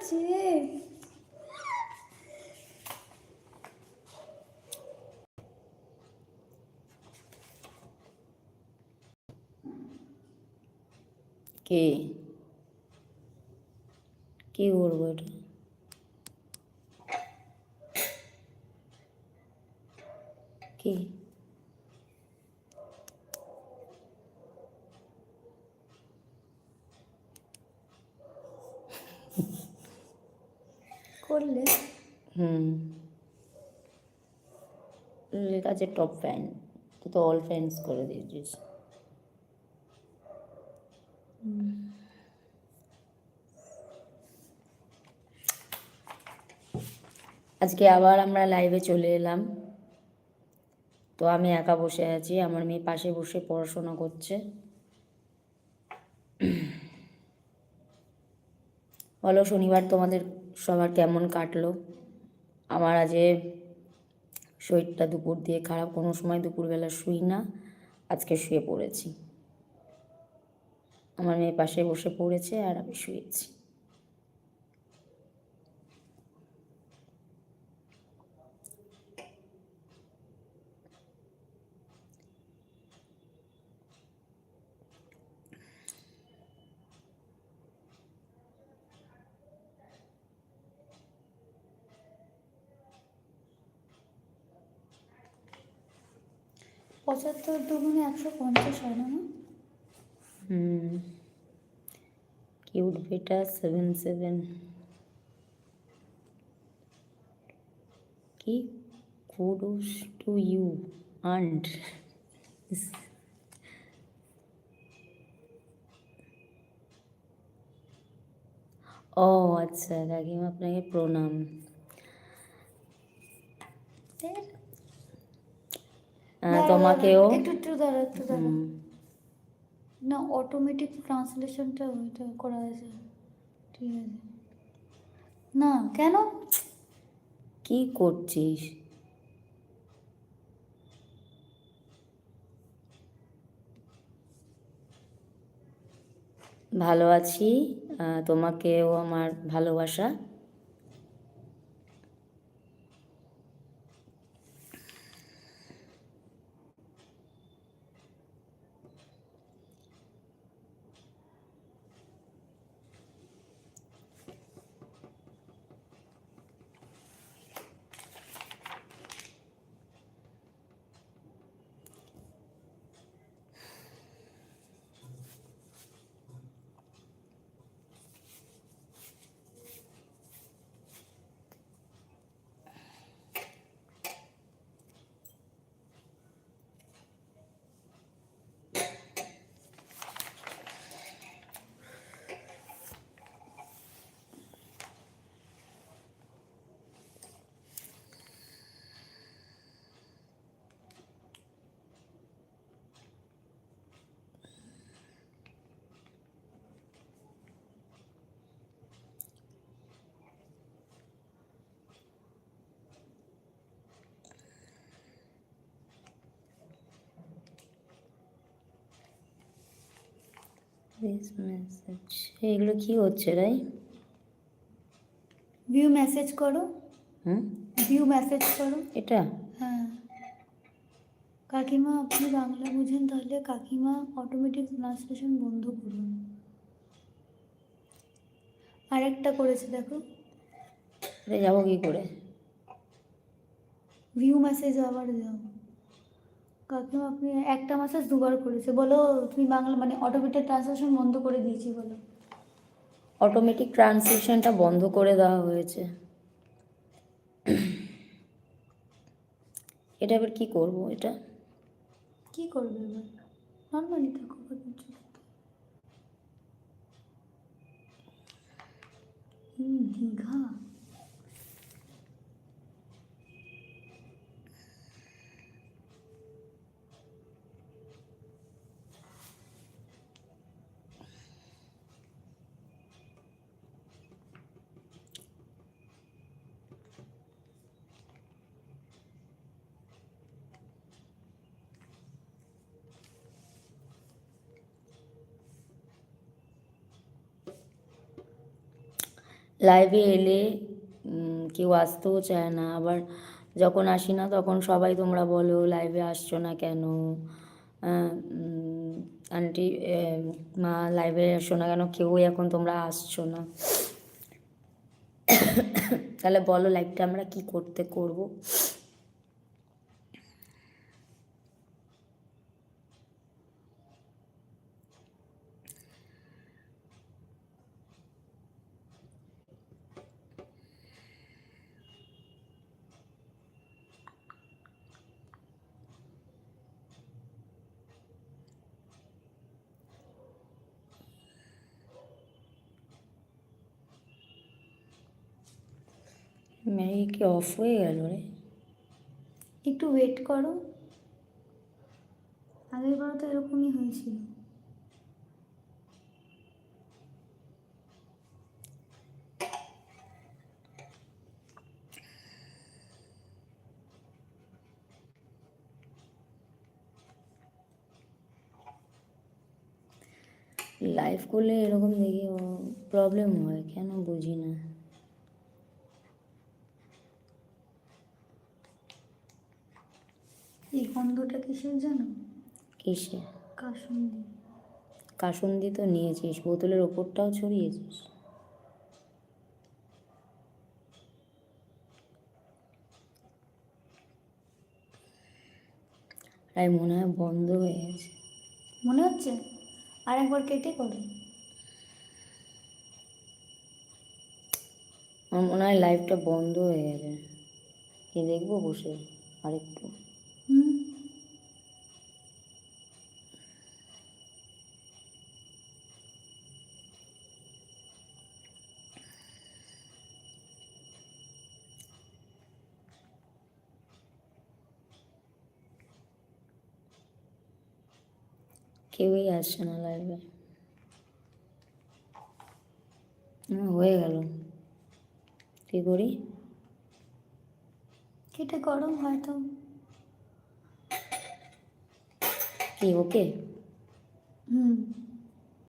আছে কে? কি করব এটা? কি করলে হুম লেখা আছে টপ ফ্যান তুই তো অল ফ্যান্স করে দিয়েছিস। আজকে আবার আমরা লাইভে চলে এলাম। তো আমি একা বসে আছি, আমার মেয়ে পাশে বসে পড়াশোনা করছে। বলো, শনিবার তোমাদের সবার কেমন কাটলো? আমার আজকে শরীরটা দুপুর দিয়ে খারাপ, কোনো সময় দুপুরবেলা শুই না। আজকে শুয়ে পড়েছি। আমার মেয়ে পাশে বসে পড়েছে আর আমি শুয়েছি। পঁচাত্তর দুগুণে একশো পঞ্চাশ হয় না হুম। কিউট বেটা সেভেন সেভেন কি? কুডোস টু ইউ আন্ট ও আচ্ছা কাকিমা আপনাকে প্রণাম। তোমাকেও? একটু একটু দাঁড়া একটু দাঁড়া না অটোমেটিক ট্রান্সলেশনটা ওইটা করা আছে ঠিক আছে। না কেন? কি করছিস? ভালো আছি। তোমাকেও আমার ভালোবাসা। This message. এগুলো কি হচ্ছে রাই ভিউ মেসেজ করো। হুম? ভিউ মেসেজ করো। এটা? হ্যাঁ। কাকিমা আপনি বাংলা বুঝেন তাহলে। কাকিমা অটোমেটিক ট্রান্সলেশন বন্ধ করুন। আরেকটা করেছে দেখো। যাব কি করে? ভিউ মেসেজ আবার দাও কাকিমা আপনি একটা মেসেজ দুবার করেছে। বলো তুমি বাংলা মানে অটোমেটিক ট্রান্সলেশন বন্ধ করে দিয়েছি বলো। অটোমেটিক ট্রান্সলেশনটা বন্ধ করে দেওয়া হয়েছে। এটা এবার কি করব এটা? কি করবে এবার? নর্মালি থাকো দীঘা? লাইভে এলে কেউ আসতেও চায় না। আবার যখন আসি না, তখন সবাই তোমরা বলো লাইভে আসছো না কেন? আন্টি মা লাইভে আসছো না কেন? কেউই এখন তোমরা আসছো না। তাহলে বলো লাইভটা আমরা কি করতে করব? ম্যাগি কি অফ হয়ে গেল রে? একটু ওয়েট করো। আগের বার তো এরকমই হয়েছিল। লাইভ করলে এরকম দেখি প্রবলেম হয়, কেন বুঝি না। এই গন্ধটা কিসের জানো? কিসে? কাসুন্দি। কাসুন্দি তো নিয়েছিস বোতলের ওপরটাও ছড়িয়েছিস। তাই মনে হয় বন্ধ হয়ে গেছে। মনে হচ্ছে? আর একবার কেটে করো। আমার মনে হয় লাইভটা বন্ধ হয়ে গেছে কি দেখব বসে আরেকটু হুম কেউই আসছে না লাইভে হয়ে গেল। কি করি? কেটে গরম হয়তো। কি ওকে? হুম।